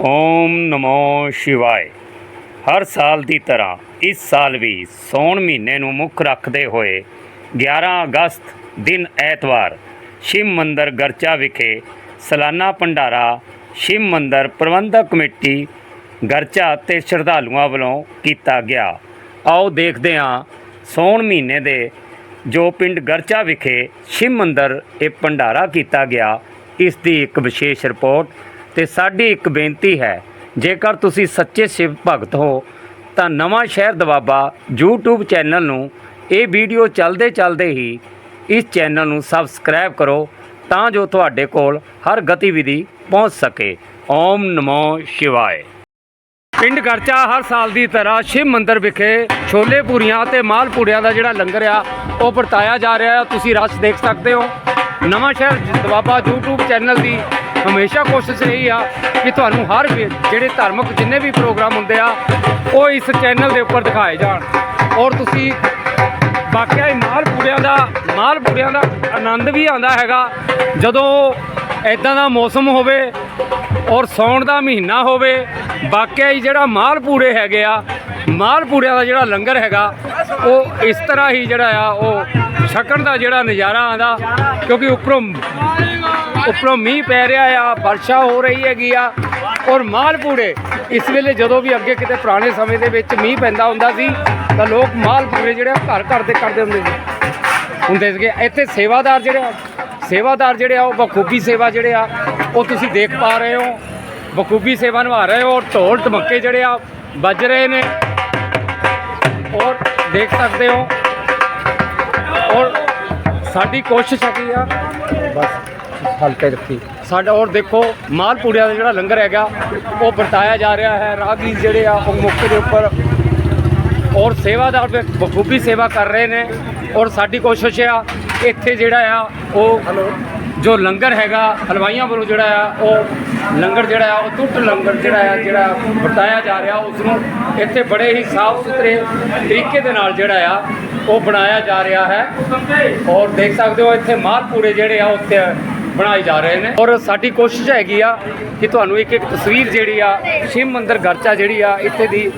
ਓਮ ਨਮੋ ਸ਼ਿਵਾਏ। ਹਰ ਸਾਲ ਦੀ ਤਰ੍ਹਾਂ ਇਸ ਸਾਲ ਵੀ ਸੌਣ ਮਹੀਨੇ ਨੂੰ ਮੁੱਖ ਰੱਖਦੇ ਹੋਏ 11 ਅਗਸਤ ਦਿਨ ਐਤਵਾਰ ਸ਼ਿਵ ਮੰਦਰ ਗਰਚਾ ਵਿਖੇ ਸਾਲਾਨਾ ਭੰਡਾਰਾ ਸ਼ਿਵ ਮੰਦਰ ਪ੍ਰਬੰਧਕ ਕਮੇਟੀ ਗਰਚਾ ਤੇ ਸ਼ਰਧਾਲੂਆਂ ਵੱਲੋਂ ਕੀਤਾ ਗਿਆ। ਆਓ ਦੇਖਦੇ ਹਾਂ ਸੌਣ ਮਹੀਨੇ ਦੇ ਜੋ ਪਿੰਡ ਗਰਚਾ ਵਿਖੇ ਸ਼ਿਵ ਮੰਦਰ ਇਹ ਭੰਡਾਰਾ ਕੀਤਾ ਗਿਆ, ਇਸ ਦੀ ਇੱਕ ਵਿਸ਼ੇਸ਼ ਰਿਪੋਰਟ ਤੇ ਸਾਡੀ ਇੱਕ ਬੇਨਤੀ ਹੈ, ਜੇਕਰ ਤੁਸੀਂ ਸੱਚੇ ਸ਼ਿਵ ਭਗਤ ਹੋ, ਤਾਂ ਨਵਾਂ ਸ਼ਹਿਰ ਦਵਾਬਾ YouTube ਚੈਨਲ ਨੂੰ ਇਹ ਵੀਡੀਓ ਚੱਲਦੇ ਚੱਲਦੇ ਹੀ ਇਸ ਚੈਨਲ ਨੂੰ ਸਬਸਕ੍ਰਾਈਬ ਕਰੋ, ਤਾਂ ਜੋ ਤੁਹਾਡੇ ਕੋਲ ਹਰ ਗਤੀਵਿਧੀ ਪਹੁੰਚ ਸਕੇ। ਓਮ ਨਮੋ ਸ਼ਿਵਾਏ। ਪਿੰਡ ਗਰਚਾ ਹਰ ਸਾਲ ਦੀ ਤਰ੍ਹਾਂ ਸ਼ਿਵ ਮੰਦਿਰ ਵਿਖੇ ਛੋਲੇ ਪੂਰੀਆਂ ਤੇ ਮਾਲ ਪੂੜਿਆਂ ਦਾ ਜਿਹੜਾ ਲੰਗਰ ਆ, ਉਹ ਵਰਤਾਇਆ ਜਾ ਰਿਹਾ ਤੁਸੀਂ ਰਸ਼ ਦੇਖ ਸਕਦੇ ਹੋ। ਨਵਾਂ ਸ਼ਹਿਰ ਦਵਾਬਾ YouTube ਚੈਨਲ ਦੀ ਹਮੇਸ਼ਾ ਕੋਸ਼ਿਸ਼ ਰਹੀ ਆ ਕਿ ਤੁਹਾਨੂੰ ਹਰ ਵੀ- ਜਿਹੜੇ ਧਾਰਮਿਕ ਜਿੰਨੇ ਵੀ ਪ੍ਰੋਗਰਾਮ ਹੁੰਦੇ ਆ, ਉਹ ਇਸ ਚੈਨਲ ਦੇ ਉੱਪਰ ਦਿਖਾਏ ਜਾਣ। ਔਰ ਤੁਸੀਂ ਵਾਕਿਆ ਹੀ ਮਾਲ ਪੂੜਿਆਂ ਦਾ, ਮਾਲ ਪੂੜਿਆਂ ਦਾ ਆਨੰਦ ਵੀ ਆਉਂਦਾ ਹੈਗਾ। ਜਦੋਂ ਐਦਾਂ ਦਾ ਮੌਸਮ ਹੋਵੇ ਔਰ ਸੌਣ ਦਾ ਮਹੀਨਾ ਹੋਵੇ, ਵਾਕਿਆ ਹੀ ਜਿਹੜਾ ਮਾਲ ਪੂੜੇ ਹੈਗੇ ਆ, ਮਾਲ ਪੂੜਿਆਂ ਦਾ ਜਿਹੜਾ ਲੰਗਰ ਹੈਗਾ ਉਹ ਇਸ ਤਰ੍ਹਾਂ ਹੀ ਜਿਹੜਾ ਆ, ਉਹ ਛਕਣ ਦਾ ਜਿਹੜਾ ਨਜ਼ਾਰਾ ਆਉਂਦਾ, ਕਿਉਂਕਿ ਉੱਪਰੋਂ ਉੱਪਰੋਂ ਮੀਂਹ ਪੈ ਰਿਹਾ ਆ, ਵਰਸ਼ਾ ਹੋ ਰਹੀ ਹੈਗੀ ਆ, ਔਰ ਮਾਲ ਪੂੜੇ, ਇਸ ਵੇਲੇ ਜਦੋਂ ਵੀ ਅੱਗੇ ਕਿਤੇ ਪੁਰਾਣੇ ਸਮੇਂ ਦੇ ਵਿੱਚ ਮੀਂਹ ਪੈਂਦਾ ਹੁੰਦਾ ਸੀ, ਤਾਂ ਲੋਕ ਮਾਲ ਪੂੜੇ ਜਿਹੜੇ ਆ, ਘਰ ਘਰ ਦੇ ਕਰਦੇ ਹੁੰਦੇ ਸੀ। ਹੁੰਦੇ ਸੀਗੇ। ਇੱਥੇ ਸੇਵਾਦਾਰ ਜਿਹੜੇ ਆ, ਸੇਵਾਦਾਰ ਜਿਹੜੇ ਆ, ਉਹ ਬਖੂਬੀ ਸੇਵਾ ਜਿਹੜੇ ਆ, ਉਹ ਤੁਸੀਂ ਦੇਖ ਪਾ ਰਹੇ ਹੋ। ਬਖੂਬੀ ਸੇਵਾ ਨਿਭਾ ਰਹੇ ਹੋ ਔਰ ਢੋਲ ਧਮੱਕੇ ਜਿਹੜੇ ਆ ਵੱਜ ਰਹੇ ਨੇ। ਔਰ ਦੇਖ ਸਕਦੇ ਹੋ। ਔਰ ਸਾਡੀ ਕੋਸ਼ਿਸ਼ ਹੈਗੀ ਆ। ਬਸ ਹਲਕੇ ਰੱਖੀ ਸਾਡਾ ਔਰ ਦੇਖੋ ਮਾਲਪੂੜਿਆਂ ਦਾ ਜਿਹੜਾ ਲੰਗਰ ਹੈਗਾ ਉਹ ਵਰਤਾਇਆ ਜਾ ਰਿਹਾ ਹੈ। ਰਾਹਗੀਰ ਜਿਹੜੇ ਆ ਉਹ ਮੌਕੇ ਦੇ ਉੱਪਰ ਔਰ ਸੇਵਾਦਾਰ ਵੀ ਬਖੂਬੀ ਸੇਵਾ ਕਰ ਰਹੇ ਨੇ। ਔਰ ਸਾਡੀ ਕੋਸ਼ਿਸ਼ ਆ ਇੱਥੇ ਜਿਹੜਾ ਆ ਉਹ ਜੋ ਲੰਗਰ ਹੈਗਾ, ਹਲਵਾਈਆਂ ਵੱਲੋਂ ਜਿਹੜਾ ਆ, ਉਹ ਲੰਗਰ ਜਿਹੜਾ ਆ, ਉਹ ਟੁੱਟ ਲੰਗਰ ਜਿਹੜਾ ਆ, ਜਿਹੜਾ ਵਰਤਾਇਆ ਜਾ ਰਿਹਾ ਉਸ ਨੂੰ ਇੱਥੇ ਬੜੇ ਹੀ ਸਾਫ਼ ਸੁਥਰੇ ਤਰੀਕੇ ਦੇ ਨਾਲ ਜਿਹੜਾ ਆ, ਉਹ ਬਣਾਇਆ ਜਾ ਰਿਹਾ ਹੈ। ਔਰ ਦੇਖ ਸਕਦੇ ਹੋ, ਇੱਥੇ ਮਾਲਪੂੜੇ ਜਿਹੜੇ ਆ, ਉੱਥੇ ਬਣਾਏ ਜਾ ਰਹੇ ਨੇ। ਔਰ ਸਾਡੀ ਕੋਸ਼ਿਸ਼ ਹੈਗੀ ਆ ਕਿ ਤੁਹਾਨੂੰ ਇੱਕ ਇੱਕ ਤਸਵੀਰ ਜਿਹੜੀ ਆ, ਸ਼ਿਵ ਮੰਦਰ ਗਰਚਾ ਜਿਹੜੀ ਆ, ਇੱਥੇ ਦੀ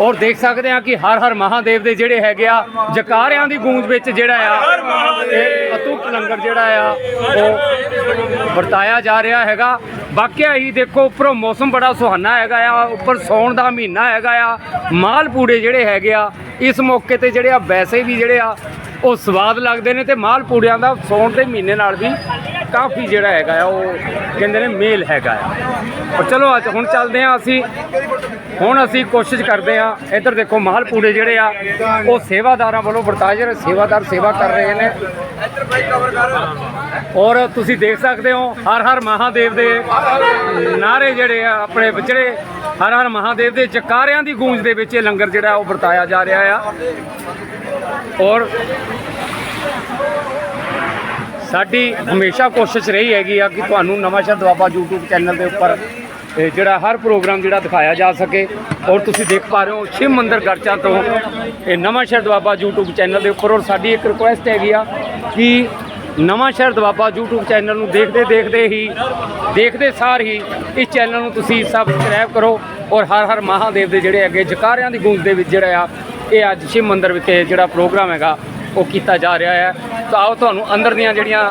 ਔਰ ਦੇਖ ਸਕਦੇ ਆ ਕਿ ਹਰ ਹਰ ਮਹਾਦੇਵ ਦੇ ਜਿਹੜੇ ਹੈਗੇ ਆ, ਜਕਾਰਿਆਂ ਦੀ ਗੂੰਜ ਵਿੱਚ ਜਿਹੜਾ ਆ, ਇਹ ਅਤੁੱਟ ਲੰਗਰ ਜਿਹੜਾ ਆ, ਉਹ ਵਰਤਾਇਆ ਜਾ ਰਿਹਾ ਹੈਗਾ। ਵਾਕਿਆ ਹੀ ਦੇਖੋ, ਉੱਪਰੋਂ ਮੌਸਮ ਬੜਾ ਸੁਹਾਨਾ ਹੈਗਾ ਆ, ਉੱਪਰ ਸੌਣ ਦਾ ਮਹੀਨਾ ਹੈਗਾ ਆ। ਮਾਲਪੂੜੇ ਜਿਹੜੇ ਹੈਗੇ ਆ, ਇਸ ਮੌਕੇ ਤੇ ਜਿਹੜੇ ਆ, ਵੈਸੇ ਵੀ ਜਿਹੜੇ ਆ, ਉਹ ਸਵਾਦ ਲੱਗਦੇ ਨੇ ਤੇ ਮਾਲਪੂੜਿਆਂ ਦਾ ਸੌਣ ਦੇ ਮਹੀਨੇ ਨਾਲ ਵੀ ਕਾਫੀ ਜਿਹੜਾ ਹੈਗਾ ਆ, ਉਹ ਕਹਿੰਦੇ ਨੇ ਮੇਲ ਹੈਗਾ ਆ। ਪਰ ਚਲੋ, ਅੱਜ ਹੁਣ ਚੱਲਦੇ ਆ ਅਸੀਂ ਹੁਣ ਅਸੀਂ ਕੋਸ਼ਿਸ਼ ਕਰਦੇ ਆ ਇੱਧਰ ਦੇਖੋ ਮਾਲਪੂੜੇ ਜਿਹੜੇ ਆ, ਉਹ ਸੇਵਾਦਾਰਾਂ ਵੱਲੋਂ ਵਰਤਾਏ ਜਿਹੜੇ ਸੇਵਾਦਾਰ ਸੇਵਾ ਕਰ ਰਹੇ ਨੇ। ਔਰ ਤੁਸੀਂ ਦੇਖ ਸਕਦੇ ਹੋ, ਹਰ ਹਰ ਮਹਾਦੇਵ ਦੇ ਨਾਰੇ ਜਿਹੜੇ ਆ, ਆਪਣੇ ਵਿਚੜੇ ਹਰ ਹਰ ਮਹਾਦੇਵ ਦੇ ਜਕਾਰਿਆਂ ਦੀ ਗੂੰਜ ਦੇ ਵਿੱਚ ਇਹ ਲੰਗਰ ਜਿਹੜਾ ਉਹ ਵਰਤਾਇਆ ਜਾ ਰਿਹਾ ਆ। ਔਰ ਸਾਡੀ ਹਮੇਸ਼ਾ ਕੋਸ਼ਿਸ਼ ਰਹੀ ਹੈਗੀ ਆ ਕਿ ਤੁਹਾਨੂੰ ਨਵਾਂ ਸ਼ਹਿਰ ਦੁਆਬਾ YouTube ਚੈਨਲ ਦੇ ਉੱਪਰ ਇਹ ਜਿਹੜਾ ਹਰ ਪ੍ਰੋਗਰਾਮ ਜਿਹੜਾ ਦਿਖਾਇਆ ਜਾ ਸਕੇ ਔਰ ਤੁਸੀਂ ਦੇਖ ਪਾ ਰਹੇ ਹੋ ਸ਼ਿਵ ਮੰਦਰ ਗਰਚਾ ਤੋਂ ਇਹ ਨਵਾਂ ਸ਼ਹਿਰ ਦੁਆਬਾ YouTube ਚੈਨਲ ਦੇ ਉੱਪਰ ਔਰ ਸਾਡੀ ਇੱਕ ਰਿਕੁਐਸਟ ਹੈਗੀ ਆ ਕਿ ਨਵਾਂ ਸ਼ਹਿਰ ਦੁਆਬਾ YouTube ਚੈਨਲ ਨੂੰ ਦੇਖਦੇ ਦੇਖਦੇ ਹੀ, ਦੇਖਦੇ ਸਾਰ ਹੀ ਇਸ ਚੈਨਲ ਨੂੰ ਤੁਸੀਂ ਸਬਸਕ੍ਰਾਈਬ ਕਰੋ ਔਰ ਹਰ ਹਰ ਮਹਾਦੇਵ ਦੇ ਜਿਹੜੇ ਹੈਗੇ ਜਕਾਰਿਆਂ ਦੀ ਗੂੰਜ ਦੇ ਵਿੱਚ ਜਿਹੜਾ ਆ, ਇਹ ਅੱਜ ਸ਼ਿਵ ਮੰਦਰ ਵਿਖੇ ਜਿਹੜਾ ਪ੍ਰੋਗਰਾਮ ਹੈਗਾ ਉਹ ਕੀਤਾ ਜਾ ਰਿਹਾ ਹੈ। ਤਾਂ ਆਓ ਤੁਹਾਨੂੰ ਅੰਦਰ ਦੀਆਂ ਜਿਹੜੀਆਂ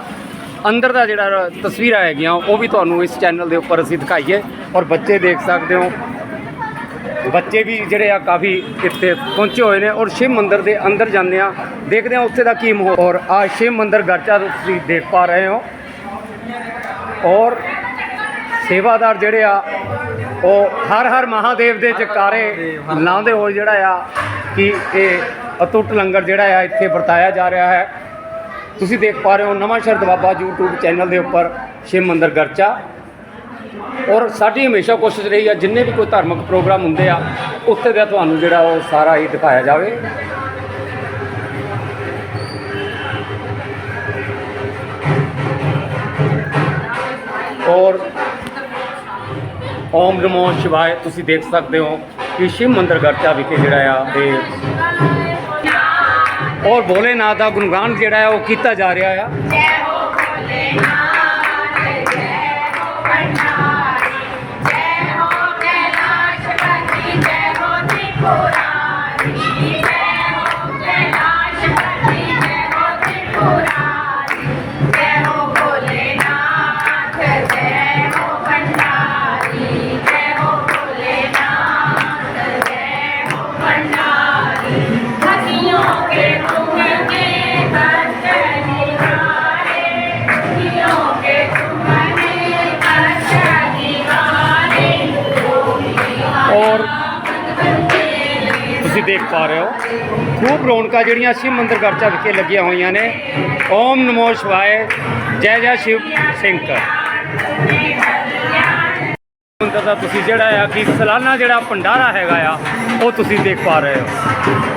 ਅੰਦਰ ਦਾ ਜਿਹੜਾ ਤਸਵੀਰਾਂ ਹੈਗੀਆਂ ਉਹ ਵੀ ਤੁਹਾਨੂੰ ਇਸ ਚੈਨਲ ਦੇ ਉੱਪਰ ਅਸੀਂ ਦਿਖਾਈਏ ਔਰ ਬੱਚੇ ਦੇਖ ਸਕਦੇ ਹੋ। ਬੱਚੇ ਵੀ ਜਿਹੜੇ ਆ ਕਾਫੀ ਇੱਥੇ ਪਹੁੰਚੇ ਹੋਏ ਨੇ ਔਰ ਸ਼ਿਵ ਮੰਦਿਰ ਦੇ ਅੰਦਰ ਜਾਂਦੇ ਆ। ਦੇਖਦੇ ਆ ਉੱਥੇ ਦਾ ਕੀ ਮਾਹੌਲ ਔਰ ਆ ਸ਼ਿਵ ਮੰਦਿਰ ਗਰਚਾ ਤੁਸੀਂ ਦੇਖ ਪਾ ਰਹੇ ਹੋ। ਔਰ ਸੇਵਾਦਾਰ ਜਿਹੜੇ ਆ ਉਹ ਹਰ ਹਰ ਮਹਾਦੇਵ ਦੇ ਜਕਾਰੇ ਲਾਉਂਦੇ ਹੋਏ ਜਿਹੜਾ ਆ ਕਿ ਇਹ ਅਤੁੱਟ ਲੰਗਰ ਜਿਹੜਾ ਆ ਇੱਥੇ ਵਰਤਾਇਆ ਜਾ ਰਿਹਾ ਹੈ। ਤੁਸੀਂ ਦੇਖ ਪਾ ਰਹੇ ਹੋ ਨਵਾਂ ਸ਼ਹਿਰ ਦਵਾਬਾ YouTube ਚੈਨਲ ਦੇ ਉੱਪਰ ਸ਼ਿਵ ਮੰਦਰ ਗਰਚਾ। ਔਰ ਸਾਡੀ ਹਮੇਸ਼ਾ ਕੋਸ਼ਿਸ਼ ਰਹੀ ਆ, ਜਿੰਨੇ ਵੀ ਕੋਈ ਧਾਰਮਿਕ ਪ੍ਰੋਗਰਾਮ ਹੁੰਦੇ ਆ, ਉੱਥੇ ਦਾ ਤੁਹਾਨੂੰ ਜਿਹੜਾ ਉਹ ਸਾਰਾ ਹੀ ਦਿਖਾਇਆ ਜਾਵੇ। ਔਰ ਓਮ ਨਮੋ ਸ਼ਿਵਾਏ, ਤੁਸੀਂ ਦੇਖ ਸਕਦੇ ਹੋ ਕਿ ਸ਼ਿਵ ਮੰਦਰ ਗਰਚਾ ਵਿਖੇ ਜਿਹੜਾ ਆ, ਇਹ ਔਰ ਭੋਲੇਨਾਥ ਦਾ ਗੁਣਗਾਨ ਜਿਹੜਾ ਆ ਉਹ ਕੀਤਾ ਜਾ ਰਿਹਾ ਆ। ਤੁਸੀਂ ਦੇਖ ਪਾ ਰਹੇ ਹੋ। ਖੂਬ ਰੌਣਕਾਂ ਜਿਹੜੀਆਂ ਸ਼ਿਵ ਮੰਦਿਰ ਗਰਚਾ ਵਿਖੇ ਲੱਗੀਆਂ ਹੋਈਆਂ ਨੇ। ਓਮ ਨਮੋ ਸ਼ਿਵਾਏ। ਜੈ ਜੈ ਸ਼ਿਵ ਸ਼ੰਕਰ। ਮੰਦਿਰ ਦਾ ਤੁਸੀਂ ਜਿਹੜਾ ਆ ਕਿ ਸਾਲਾਨਾ ਜਿਹੜਾ ਭੰਡਾਰਾ ਹੈਗਾ ਆ, ਉਹ ਤੁਸੀਂ ਦੇਖ ਪਾ ਰਹੇ ਹੋ।